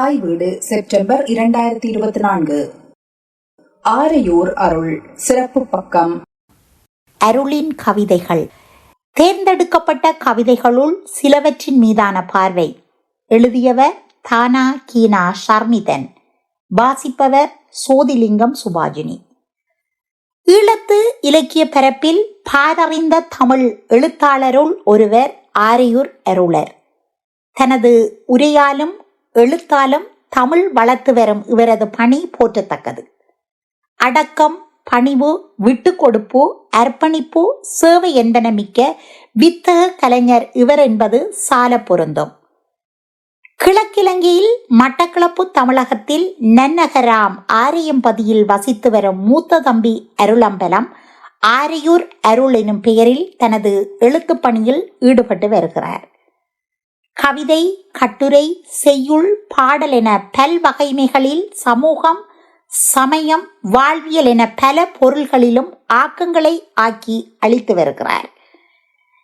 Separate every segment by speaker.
Speaker 1: தாய் வீடு செப்டம்பர் இரண்டாயிரத்தி இருபத்தி நான்கு. ஆரையூர் அருள் சிறப்பு பக்கம்.
Speaker 2: அருளின் கவிதைகள். தேர்ந்தெடுக்கப்பட்ட கவிதைகளுள் சிலவற்றின் மீதான பார்வை. எழுதியவர் தானா கீனா ஷர்மிதன். வாசிப்பவர் சோதிலிங்கம் சுபாஜினி. ஈழத்து இலக்கிய பரப்பில் பாரறிந்த தமிழ் எழுத்தாளருள் ஒருவர் ஆரையூர் அருளர். தனது உரையாலும் எழுத்தாலும் தமிழ் வளர்த்து வரும் இவரது பணி போற்றத்தக்கது. அடக்கம் பணிவு விட்டு கொடுப்பு அர்ப்பணிப்பு சேவை என்பன மிக்க வித்தக கலைஞர் இவர் என்பது சால பொருந்தும். கிழக்கிழங்கையில் மட்டக்களப்பு தமிழகத்தில் நன்னகராம் ஆரியம்பதியில் வசித்து வரும் மூத்த தம்பி அருளம்பலம் ஆரியூர் அருள் எனும் பெயரில் தனது எழுத்துப் பணியில் ஈடுபட்டு வருகிறார். கவிதை கட்டுரை செய்யுள் பாடல் என பல்வகைமைகளில் சமூகம் சமயம் வாழ்வியல் என பல பொருள்களிலும் ஆக்கங்களை ஆக்கி அளித்து வருகிறார்.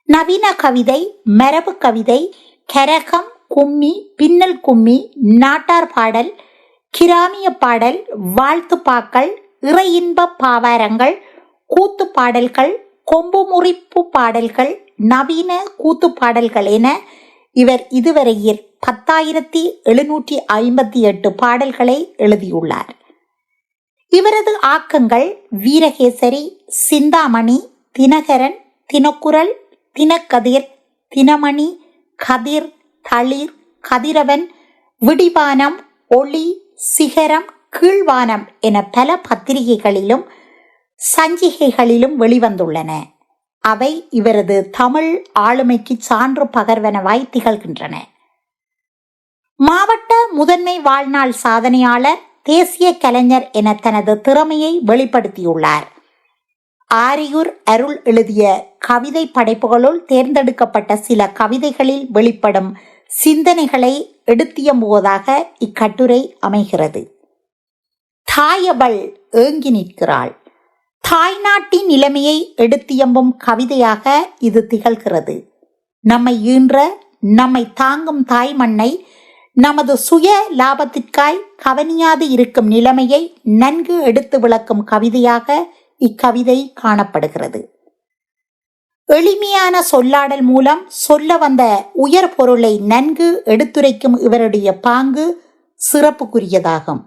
Speaker 2: நவீன கவிதை மரபு கவிதை கரகம் கும்மி பின்னல் கும்மி நாட்டார் பாடல் கிராமிய பாடல் வாழ்த்துப்பாக்கள் இறை இன்ப பாவாரங்கள் கூத்து பாடல்கள் கொம்பு முறிப்பு பாடல்கள் நவீன கூத்து பாடல்கள் என இவர் இதுவரையில் பத்தாயிரத்தி எழுநூற்றி ஐம்பத்தி எட்டு பாடல்களை எழுதியுள்ளார். இவரது ஆக்கங்கள் வீரகேசரி சிந்தாமணி தினகரன் தினக்குரல் தினக்கதிர் தினமணி கதிர் தளிர் கதிரவன் விடிவானம் ஒளி சிகரம் கீழ்வானம் என பல பத்திரிகைகளிலும் சஞ்சிகைகளிலும் வெளிவந்துள்ளன. அவை இவரது தமிழ் ஆளுமைக்கு சான்று பகர்வனவாய் திகழ்கின்றன. மாவட்ட முதன்மை வாழ்நாள் சாதனையாளர் தேசிய கலைஞர் என தனது திறமையை வெளிப்படுத்தியுள்ளார். ஆரியூர் அருள் எழுதிய கவிதை படைப்புகளுள் தேர்ந்தெடுக்கப்பட்ட சில கவிதைகளில் வெளிப்படும் சிந்தனைகளை எடுத்தியம்புவதாக இக்கட்டுரை அமைகிறது. தாயபள் ஏங்கி நிற்கிறாள். தாய்நாட்டின் நிலைமையை எடுத்தியம்பும் கவிதையாக இது திகழ்கிறது. நம்மை ஈன்ற நம்மை தாங்கும் தாய் மண்ணை நமது சுய லாபத்திற்காய் கவனியாது இருக்கும் நிலைமையை நன்கு எடுத்து விளக்கும் கவிதையாக இக்கவிதை காணப்படுகிறது. எளிமையான சொல்லாடல் மூலம் சொல்ல வந்த உயர் பொருளை நன்கு எடுத்துரைக்கும் இவருடைய பாங்கு சிறப்புக்குரியதாகும்.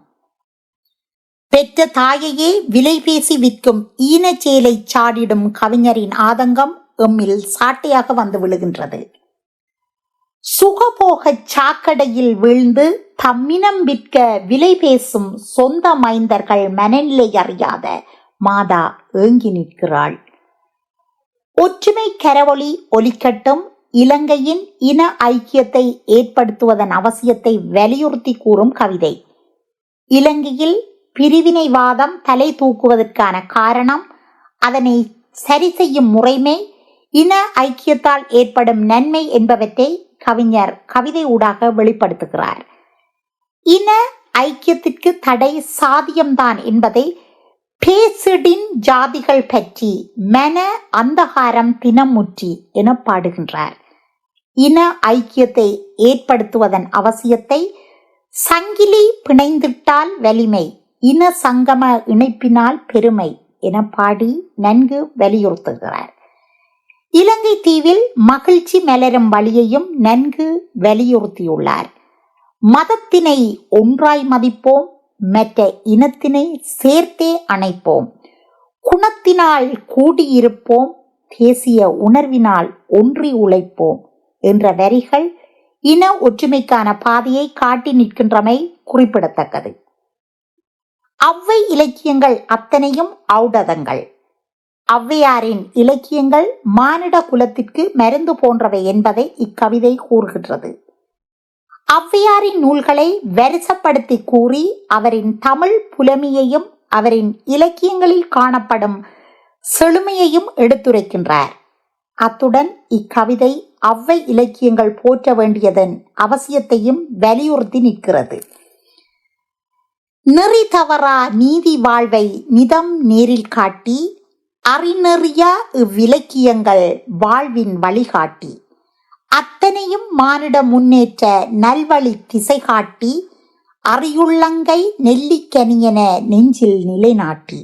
Speaker 2: பெற்ற தாயையே விலை பேசி விற்கும் ஈனச்சேலை சாடிடும் கவிஞரின் ஆதங்கம் எம்மில் சாட்டையாக வந்து விழுகின்றது. சுகபோக சாக்கடையில் வீழ்ந்து தம்மினம் விற்க விலை பேசும் சொந்த மைந்தர்கள் மனநிலை அறியாத மாதா ஏங்கி நிற்கிறாள். ஒற்றுமை கரவொளி ஒலிக்கட்டும் இலங்கையின் இன ஐக்கியத்தை ஏற்படுத்துவதன் அவசியத்தை வலியுறுத்தி கூறும் கவிதை. இலங்கையில் பிரிவினைவாதம் தலை தூக்குவதற்கான காரணம் அதனை சரி செய்யும் முறைமை இன ஐக்கியத்தால் ஏற்படும் நன்மை என்பவற்றை கவிஞர் கவிதை ஊடாக வெளிப்படுத்துகிறார். இன ஐக்கியத்திற்கு தடை சாதியம்தான் என்பதை பேசிடின் ஜாதிகள் பற்றி மன அந்தகாரம் தினமுற்றி என பாடுகின்றார். இன ஐக்கியத்தை ஏற்படுத்துவதன் அவசியத்தை சங்கிலி பிணைந்திட்டால் வலிமை இன சங்கம இணைப்பினால் பெருமை என பாடி நன்கு வலியுறுத்துகிறார். இலங்கை தீவில் மகிழ்ச்சி மலரும் வழியையும் நன்கு வலியுறுத்தியுள்ளார். மதத்தினை ஒன்றாய் மதிப்போம் மற்ற இனத்தினை சேர்த்தே அணைப்போம். குணத்தினால் கூடியிருப்போம் தேசிய உணர்வினால் ஒன்றி உழைப்போம் என்ற வரிகள் இன ஒற்றுமைக்கான பாதையை காட்டி நிற்கின்றமை குறிப்பிடத்தக்கது. அவ்வை இலக்கியங்கள் அத்தனையும் ஔடதங்கள். ஔவையாரின் இலக்கியங்கள் மானிட குலத்திற்கு மருந்து போன்றவை என்பதை இக்கவிதை கூறுகின்றது. ஔவையாரின் நூல்களை வரிசப்படுத்தி கூறி அவரின் தமிழ் புலமையையும் அவரின் இலக்கியங்களில் காணப்படும் செழுமையையும் எடுத்துரைக்கின்றார். அத்துடன் இக்கவிதை அவ்வை இலக்கியங்கள் போற்ற வேண்டியதன் அவசியத்தையும் வலியுறுத்தி நிற்கிறது. நெறி தவறா நீதி வாழ்வை நிதம் நேரில் காட்டி அறிநெறியா இவ்விலக்கியங்கள் வாழ்வின் வழிகாட்டி. அத்தனையும் மானிட முன்னேற்ற நல்வழி திசை காட்டி அறியுள்ளங்கை நெல்லிக்கனியென நெஞ்சில் நிலைநாட்டி.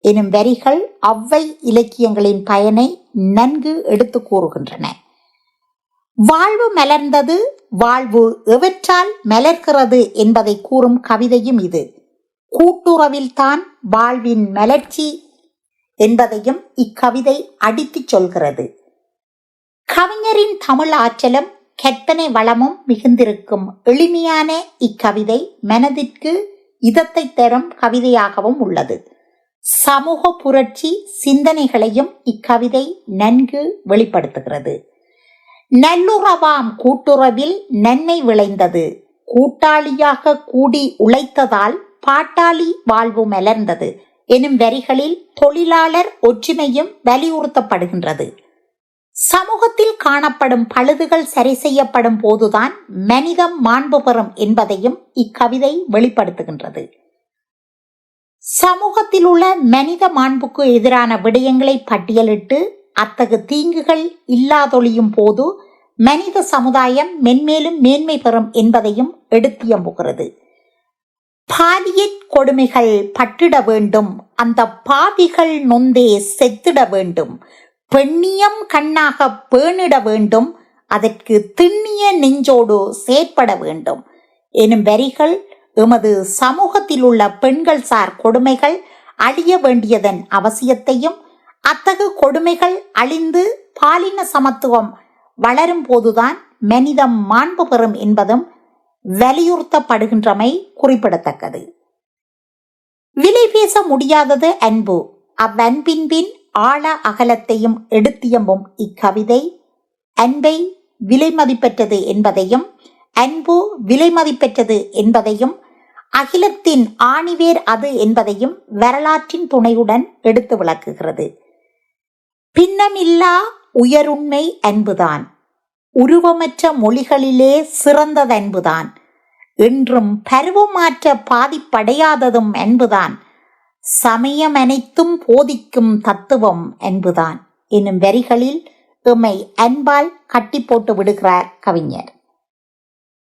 Speaker 2: எனும் வரிகள் அவ்வை இலக்கியங்களின் பயனை நன்கு எடுத்து கூறுகின்றன. வாழ்வு மலர்ந்தது வாழ்வு எவற்றால் மலர்கிறது என்பதை கூறும் கவிதையும் இது. கூட்டுறவில்தான் வாழ்வின் மலர்ச்சி என்பதையும் இக்கவிதை அடித்துச் சொல்கிறது. கவிஞரின் தமிழ் ஆற்றலும் கற்பனை வளமும் மிகுந்திருக்கும் எளிமையான இக்கவிதை மனதிற்கு இதத்தை தரும் கவிதையாகவும் உள்ளது. சமூக புரட்சி சிந்தனைகளையும் இக்கவிதை நன்கு வெளிப்படுத்துகிறது. நல்லுறவாம் கூட்டுறவில் நன்மை விளைந்தது. கூட்டாளியாக கூடி உழைத்ததால் பாட்டாளி வாழ்வு மலர்ந்தது. எனும் வரிகளில் தொழிலாளர் ஒற்றுமையும் வலியுறுத்தப்படுகின்றது. சமூகத்தில் காணப்படும் பழுதுகள் சரி செய்யப்படும் போதுதான் மனிதம் மாண்பு பெறும் என்பதையும் இக்கவிதை வெளிப்படுத்துகின்றது. சமூகத்தில் உள்ள மனித மாண்புக்கு எதிரான விடயங்களை பட்டியலிட்டு அத்தகு தீங்குகள் இல்லாதொழியும் போது மனித சமுதாயம் மென்மேலும் மேன்மை பெறும் என்பதையும் எடுத்தியம்புகிறது பாலியற் கொடுமைகள் பட்டிட வேண்டும். அந்த பாவிகள் நொந்தே செத்திட வேண்டும். பெண்ணியம் கண்ணாக பேணிட வேண்டும். அதற்கு திண்ணிய நெஞ்சோடு செயற்பட வேண்டும். எனும் வரிகள் எமது சமூகத்தில் உள்ள பெண்கள் சார் கொடுமைகள் அழிய வேண்டியதன் அவசியத்தையும் அத்தகு கொடுமைகள் அழிந்து பாலின சமத்துவம் வளரும் போதுதான் மனிதம் மாண்பு பெறும் என்பதும் வலியுறுத்தப்படுகின்றமை குறிப்பிடத்தக்கது. விலை பேச முடியாதது அன்பு. அவ்வன்பின் பின் ஆழ அகலத்தையும் எடுத்தியம்பும் இக்கவிதை அன்பை விலை மதிப்பெற்றது என்பதையும் அன்பு விலை மதிப்பெற்றது என்பதையும் அகிலத்தின் ஆணிவேர் அது என்பதையும் வரலாற்றின் துணையுடன் எடுத்து விளக்குகிறது. பின்னமில்லா உயருண்மை அன்புதான். உருவமற்ற மொழிகளிலே சிறந்ததன்புதான். என்றும் பருவமாற்ற பாதிப்படையாததும் என்புதான். சமயம் அனைத்தும் போதிக்கும் தத்துவம் என்புதான். என்னும் வரிகளில் எம்மை அன்பால் கட்டி போட்டு விடுகிறார் கவிஞர்.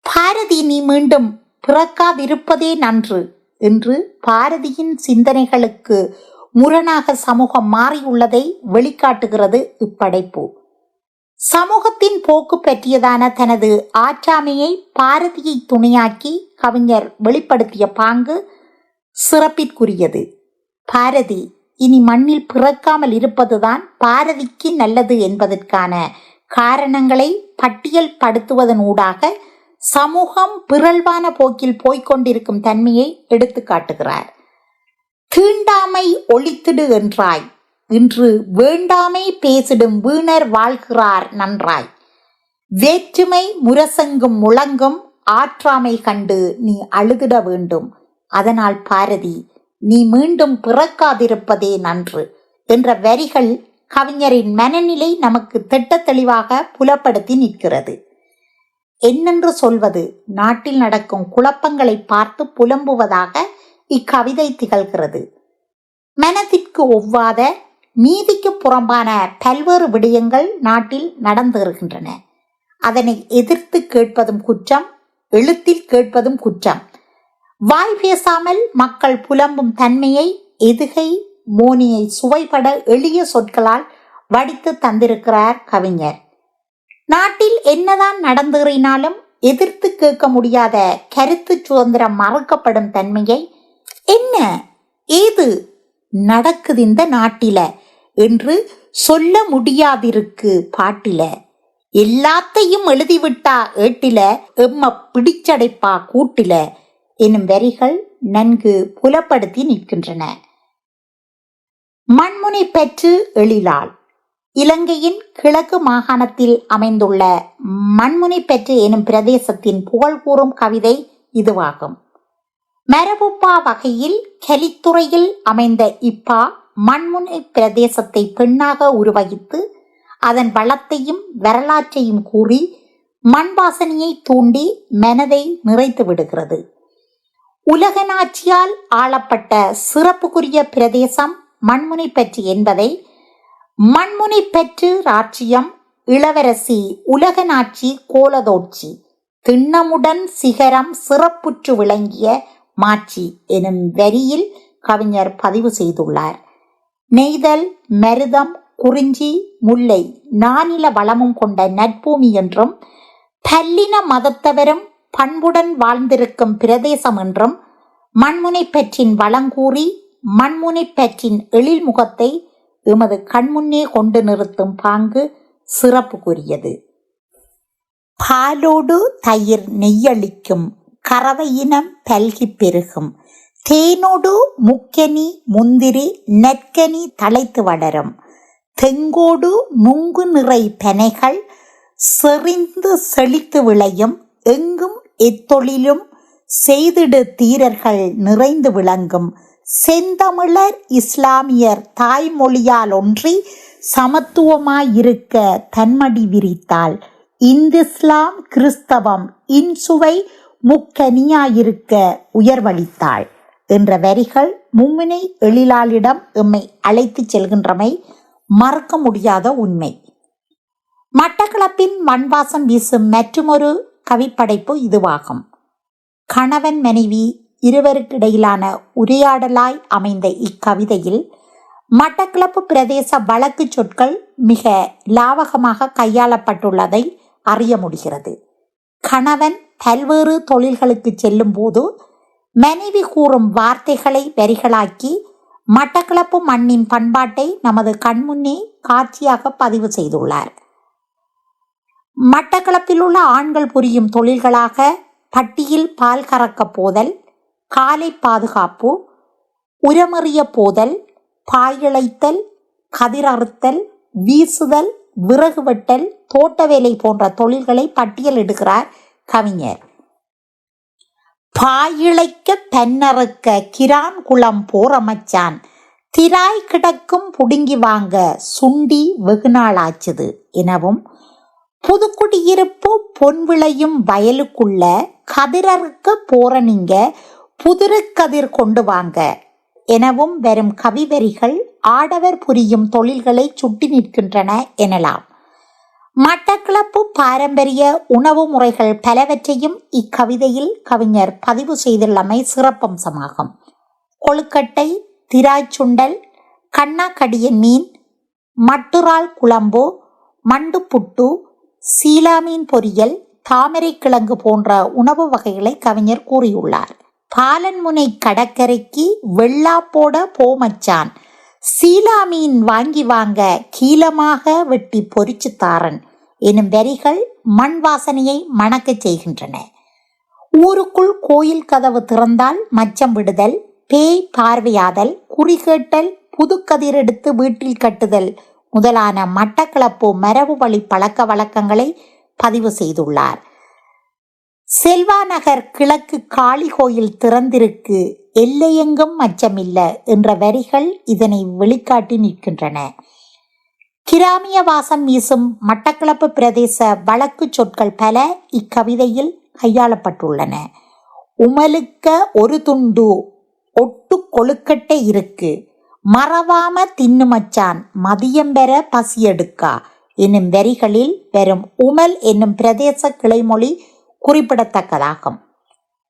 Speaker 2: பாரதி நீ மீண்டும் பிறக்காதிருப்பதே நன்று என்று பாரதியின் சிந்தனைகளுக்கு முரணாக சமூகம் மாறியுள்ளதை வெளிக்காட்டுகிறது இப்படைப்பு. சமூகத்தின் போக்கு பற்றியதான தனது ஆற்றாமையை பாரதியை துணையாக்கி கவிஞர் வெளிப்படுத்திய பாங்கு சிறப்பிற்குரியது. பாரதி இனி மண்ணில் பிறக்காமல் இருப்பதுதான் பாரதிக்கு நல்லது என்பதற்கான காரணங்களை பட்டியல் படுத்துவதனூடாக சமூகம் பிறழ்வான போக்கில் போய்கொண்டிருக்கும் தன்மையை எடுத்து காட்டுகிறார் தீண்டாமை ஒழித்திடு என்றாய். இன்று வேண்டாமை பேசிடும் வீணர் வாழ்கிறார் நன்றாய். வேற்றுமை முரசங்கும் முழங்கும் ஆற்றாமை கண்டு நீ அழுதிட வேண்டும். அதனால் பாரதி நீ மீண்டும் பிறக்காதிருப்பதே நன்று என்ற வரிகள் கவிஞரின் மனநிலை நமக்கு திட்ட தெளிவாக புலப்படுத்தி நிற்கிறது. என்னென்று சொல்வது? நாட்டில் நடக்கும் குழப்பங்களை பார்த்து புலம்புவதாக இக்கவிதை திகழ்கிறது. மனதிற்கு ஒவ்வாத நீதிக்கு புறம்பான பல்வேறு விடயங்கள் நாட்டில் நடந்து வருகின்றன. அதனை எதிர்த்து கேட்பதும் குற்றம் எழுத்தில் கேட்பதும் குற்றம். வாய் பேசாமல் மக்கள் புலம்பும் தன்மையை எதுகை மோனியை சுவைபட எளிய சொற்களால் வடித்து தந்திருக்கிறார் கவிஞர். நாட்டில் என்னதான் நடந்துறினாலும் எதிர்த்து கேட்க முடியாத கருத்து சுதந்திரம் மறுக்கப்படும் தன்மையை என்ன ஏது நடக்குது இந்த நாட்டில? என்று சொல்ல முடியாதிருக்கு பாட்டில. எல்லாத்தையும் எழுதிவிட்டா ஏட்டில எம்ம பிடிச்சடைப்பா கூட்டில எனும் வரிகள் நன்கு புலப்படுத்தி நிற்கின்றன. மண்முனை பெற்று எழிலாள். இலங்கையின் கிழக்கு மாகாணத்தில் அமைந்துள்ள மண்முனை பெற்று எனும் பிரதேசத்தின் புகழ் கூறும் கவிதை இதுவாகும். மரபுப்பா வகையில் கலித்துறையில் அமைந்த இப்பா மண்முனை பிரதேசத்தை பெண்ணாக உருவகித்து அதன் வளத்தையும் வரலாற்றையும் கூறி மண் வாசனையை தூண்டி மனதை நிறைத்து விடுகிறது. உலகநாட்சியால் ஆளப்பட்ட சிறப்புக்குரிய பிரதேசம் மண்முனை பெற்று என்பதை மண்முனை பெற்று ராச்சியம் இளவரசி உலகநாட்சி கோலதோட்சி திண்ணமுடன் சிகரம் சிறப்புற்று விளங்கிய மாட்சி எனும் வரியில் கவிஞர் பதிவு செய்துள்ளார். நெய்தல் மருதம் குறிஞ்சி முல்லை நானில வளமும் கொண்ட நட்பூமி என்றும் பல்லின மதத்தவரும் பண்புடன் வாழ்ந்திருக்கும் பிரதேசம் என்றும் மண்முனைப்பற்றின் வளங்கூறி மண்முனைப்பற்றின் எழில்முகத்தை எமது கண்முன்னே கொண்டு நிறுத்தும் பாங்கு சிறப்புக்குரியது. பாலோடு தயிர் நெய்யளிக்கும் கறவையினம் பல்கிப் பெருகும். தேனொடு முக்கனி முந்திரி நெற்கனி தழைத்து வளரும். தெங்கோடு நுங்கு நிறை பனைகள் செறிந்து செழித்து விளையும். எங்கும் எத்தொழிலும் செய்திடு தீரர்கள் நிறைந்து விளங்கும். செந்தமிழர் இஸ்லாமியர் தாய்மொழியால் ஒன்றி சமத்துவமாயிருக்க தன்மடி விரித்தாள் இந்துஸ்லாம் கிறிஸ்தவம் இன்சுவை முக்கனியாயிருக்க உயர்வளித்தாள். என்ற வரிகள் மும்மினை எழிலாளிடம் எம்மை அழைத்துச் செல்கின்றமை மறக்க முடியாத உண்மை. மட்டக்களப்பின் மண்வாசம் வீசும் மற்றுமொரு கவிப்படைப்பு இதுவாகும். கணவன் மனைவி இருவருக்கிடையிலான உரையாடலாய் அமைந்த இக்கவிதையில் மட்டக்களப்பு பிரதேச வழக்கு சொற்கள் மிக லாவகமாக கையாளப்பட்டுள்ளதை அறிய முடிகிறது. கணவன் பல்வேறு தொழில்களுக்கு செல்லும் போது மனைவி கூறும் வார்த்தைகளை வரிகளாக்கி மட்டக்களப்பு மண்ணின் பண்பாட்டை நமது கண்முன்னே காட்சியாக பதிவு செய்துள்ளார். மட்டக்களப்பில் உள்ள ஆண்கள் புரியும் தொழில்களாக பட்டியில் பால் கறக்க போதல் காலை பாதுகாப்பு உரமறிய போதல் பாயிழைத்தல் கதிர் அறுத்தல் வீசுதல் விறகு வெட்டல் தோட்ட வேலை போன்ற தொழில்களை பட்டியலிடுகிறார் கவிஞர். பாயிழைக்க தன்னறுக்க கிரான் குளம் போரமைச்சான் திராய் கிடக்கும் புடுங்கி வாங்க சுண்டி வெகுநாளாச்சுது எனவும் புதுக்குடியிருப்பு பொன் விளையும் வயலுக்குள்ள கதிரறுக்க போற நீங்க புதிரு கதிர் கொண்டு வாங்க எனவும் வரும் கவிவரிகள் ஆடவர் புரியும் தொழில்களை சுட்டி நிற்கின்றன எனலாம். மட்டக்களப்பு பாரம்பரிய உணவு முறைகள் பலவற்றையும் இக்கவிதையில் கவிஞர் பதிவு செய்துள்ளமை சிறப்பம்சமாகும். கொழுக்கட்டை திராய்ச்சுண்டல் கண்ணாக்கடியன் மீன் மட்டுறால் குழம்பு மண்டுப்புட்டு சீலாமீன் பொரியல் தாமரை கிழங்கு போன்ற உணவு வகைகளை கவிஞர் கூறியுள்ளார். பாலன்முனை கடற்கரைக்கு வெள்ளாப்போட போமச்சான் சீலாமீன் வாங்கி வாங்க கீலமாக வெட்டி பொறிச்சு தாரன். எனும் வரிகள் மண் வாசனையை மணக்கச் செய்கின்றன. ஊருக்குள் கோயில் கதவு திறந்தால் மச்சம் விடுதல் பேய் பார்வையாதல் குறிகேட்டல் புதுக்கதிர் எடுத்து வீட்டில் கட்டுதல் முதலான மட்டக்களப்பு மரபு வழி பழக்க வழக்கங்களை பதிவு செய்துள்ளார். செல்வாநகர் கிழக்கு காளி கோயில் திறந்திருக்கு எல்லையெங்கும் மச்சமில்ல என்ற வரிகள் இதனை வெளிக்காட்டி நிற்கின்றன. கிராமிய வாசம் வீசும் மட்டக்களப்பு பிரதேச வழக்கு சொற்கள் பல இக்கவிதையில் கையாளப்பட்டுள்ளன. உமலுக்க ஒரு துண்டு ஒட்டு கொழுக்கட்டை இருக்கு. மறவாம தின்னு மச்சான் மதியம் பெற பசி எடுக்கா. என்னும் வரிகளில் வரும் உமல் என்னும் பிரதேச கிளைமொழி குறிப்பிடத்தக்கதாகும்.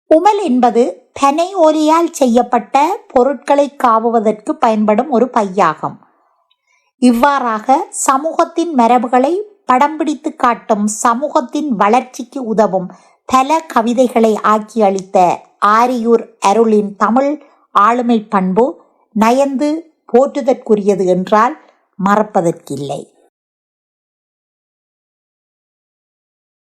Speaker 2: உமல் என்பது பனை ஓலியால் செய்யப்பட்ட பொருட்களை காவுவதற்கு பயன்படும் ஒரு பையாகும். இவ்வாறாக சமூகத்தின் மரபுகளை படம் பிடித்து காட்டும் சமூகத்தின் வளர்ச்சிக்கு உதவும் பல கவிதைகளை ஆக்கி அளித்த ஆரியூர் அருளின் தமிழ் ஆளுமை பண்பு நயந்து போற்றுதற்குரியது என்றால் மறப்பதற்கில்லை.